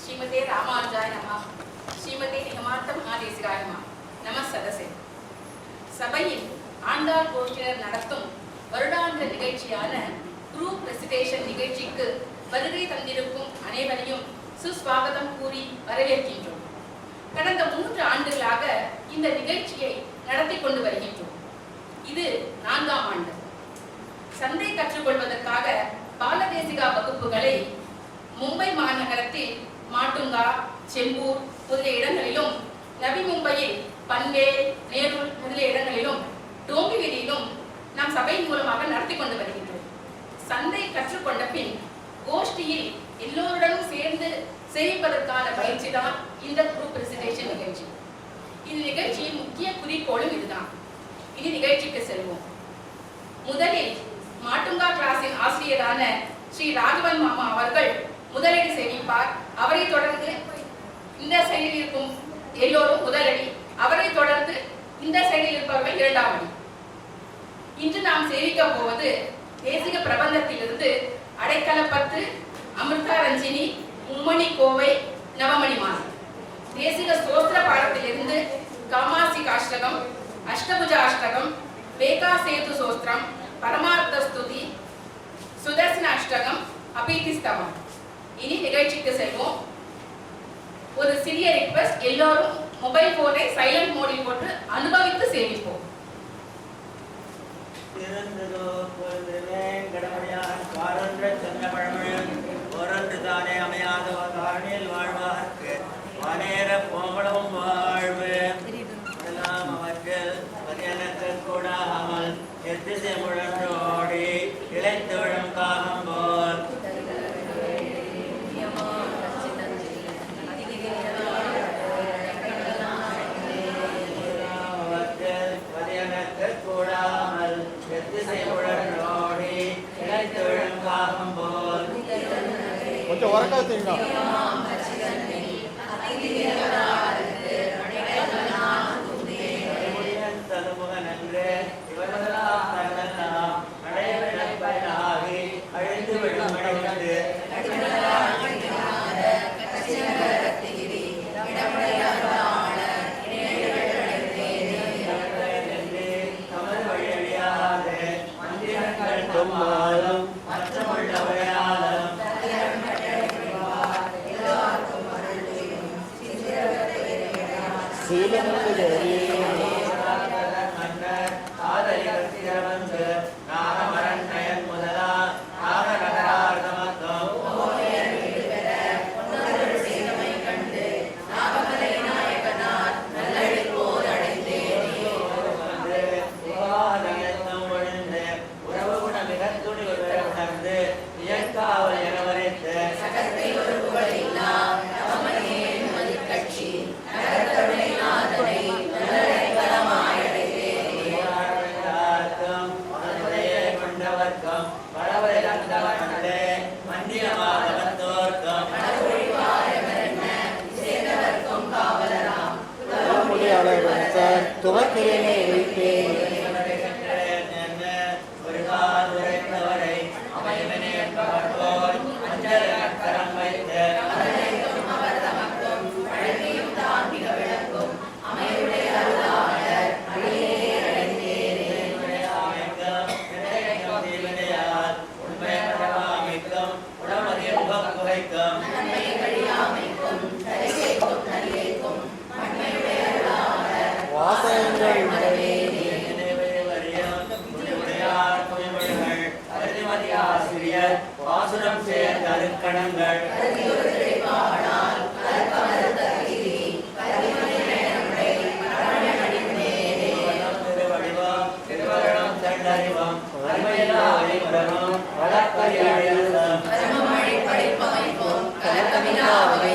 ஸ்ரீமதே ராமானுஜாய நம ஸ்ரீமதே நிகமார்த்த மகாதேசிகாய நம நம சதசே. சபையில் ஆண்டாள் கோஷ்டினர் நடத்தும் வருடாந்திர நிகழ்ச்சியான குரூப் ரெசிடேஷன் நிகழ்ச்சிக்கு வருகை தந்திருக்கும் அனைவரையும் சுஸ்வாகதம் கூறி வரவேற்கின்றோம். கடந்த மூன்று ஆண்டுகளாக இந்த நிகழ்ச்சியை நடத்தி கொண்டு வருகின்றோம். இது நான்காம் ஆண்டு. சந்தை கற்றுக்கொள்வதற்காக பாலதேசிகா வகுப்புகளை மும்பை மாநகரத்தில் மாட்டுங்கா செம்பூர் முதலிய இடங்களிலும் நவி மும்பையில் பன்வேல் நேருல் முதலிய இடங்களிலும் டோம்பிவிலியிலும் நம் சபையின் மூலமாக நடத்தி கொண்டு வருகின்றோம். சந்தை கற்றுக்கொண்ட பின் கோஷ்டியில் எல்லோருடனும் சேர்ந்து சேமிப்பதற்கான பயிற்சி தான் இந்த குரூப் பிரசன்டேஷன் நிகழ்ச்சி. இந்த நிகழ்ச்சியின் முக்கிய குறிக்கோளும் இதுதான். இனி நிகழ்ச்சிக்கு செல்வோம். முதலில் மாட்டுங்கா கிளாஸின் ஆசிரியரான ஸ்ரீ ராகவன் மாமா அவர்கள் முதலடி சேமிப்பார். அவரை தொடர்ந்து இந்த சைடில் இருக்கும் எல்லோரும் முதலடி. அவரை தொடர்ந்து இந்த சைடில் இருப்பவர்கள் இரண்டாம் அடி இன்று நாம் சேவிக்க போவது தேசிக பிரபந்தத்திலிருந்து அடைக்கலப்பத்து அமிர்தா ரஞ்சினி மும்மணி கோவை நவமணி மாதம் தேசிக ஸ்தோத்திர பாடத்திலிருந்து காமாசிக் அஷ்டகம் அஷ்டபுஜ அஷ்டகம் வேகா சேது சோஸ்திரம் பரமார்த்த ஸ்துதி சுதர்சன அஷ்டகம் அபீதிஸ்தவம் இனி நிகழ்ச்சிக்கு செல்வோம். ஒரு சிறிய ரிக்வெஸ்ட் எல்லோரும் மொபைல் போனை சைலண்ட் மோடில் போட்டு அனுபவித்து சேமிப்போம். பிறந்ததோ தானே அமையா வானேர கோமளவும் வாழ்வு. எல்லாம் அவற்றில் பதியனத்தில் கூடாமல் எத்திசை முழன்றோடி இளைத்தோழும் காகம் போல் கூடாமல் எத்திசை முழன்றோடி இளைத்தோழும் காகம் போல் கொஞ்சம் உறக்க சீலமுள்ளதே மன்னர் பரியாளம் பரமமழை படைப்பாய்ப்போம் கலக்கமில்லா வகை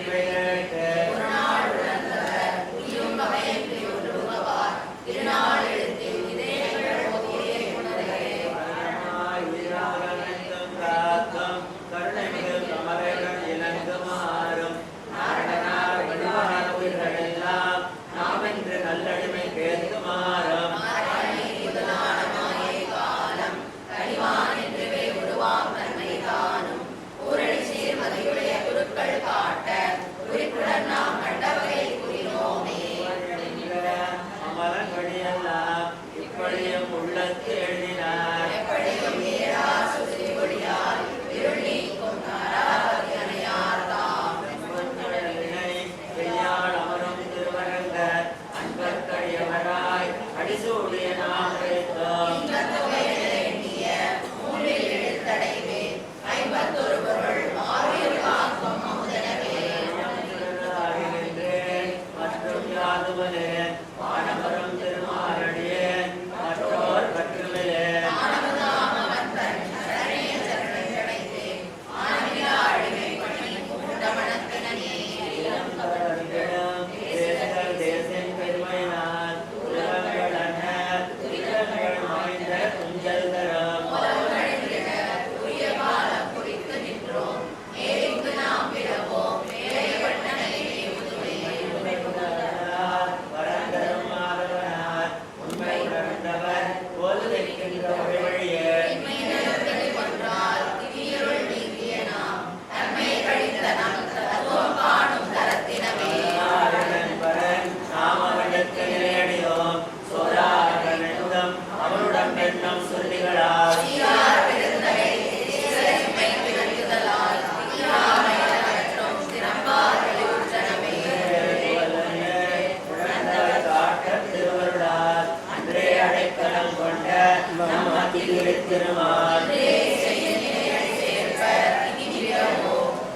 Amen.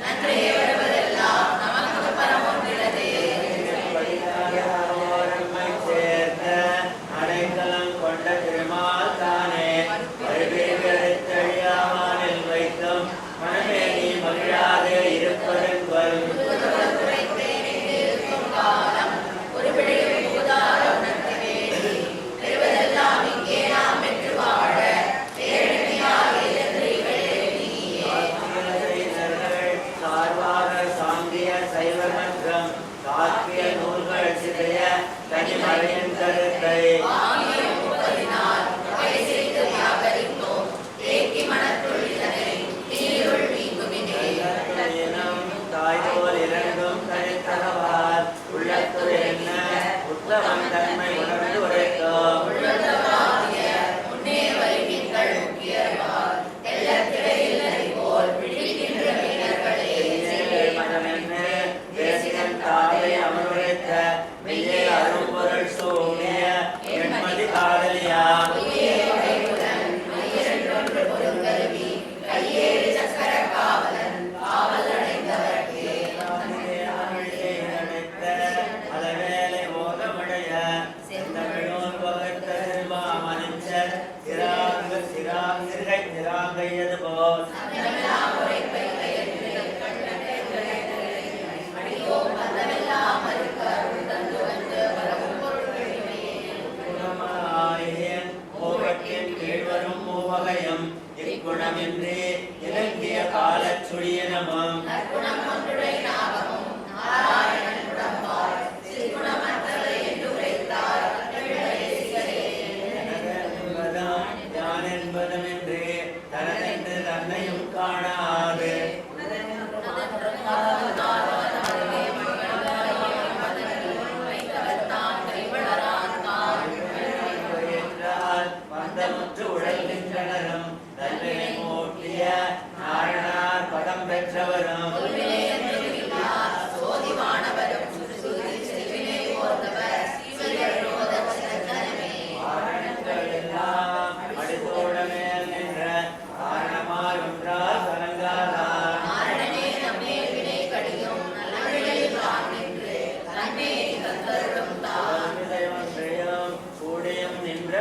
அத்திகிரி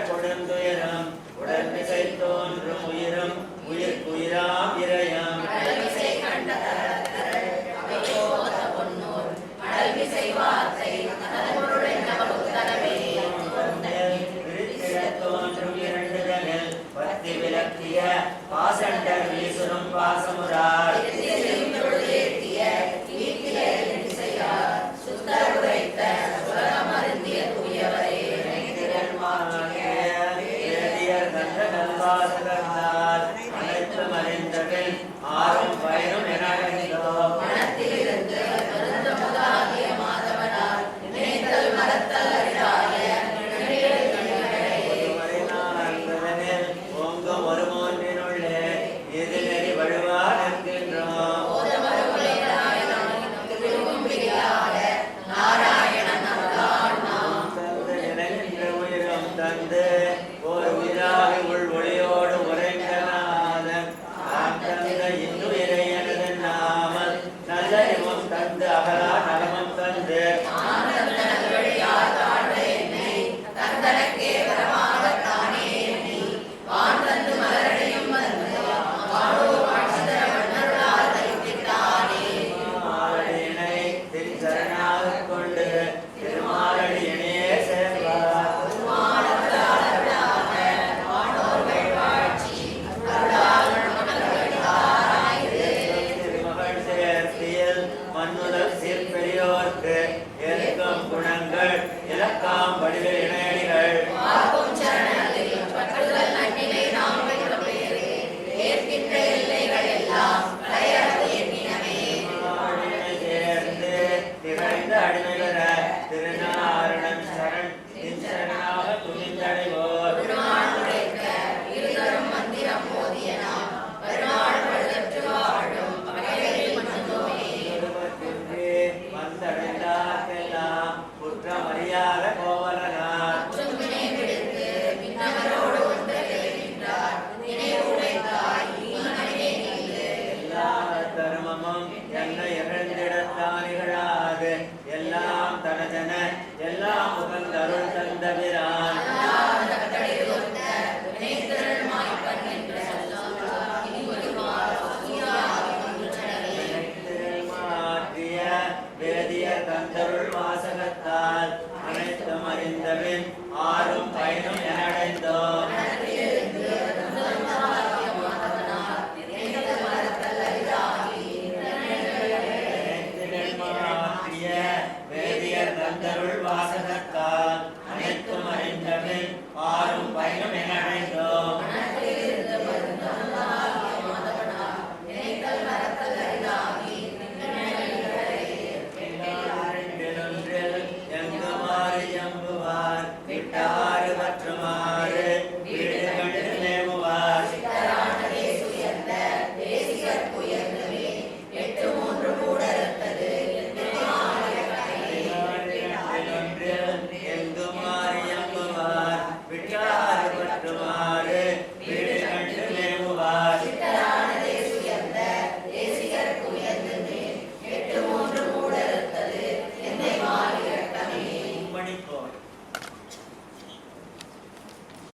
corriendo y மண்ணுதல் சேர்ப்பெரியோர்க்கு விட்டாறு மற்றும்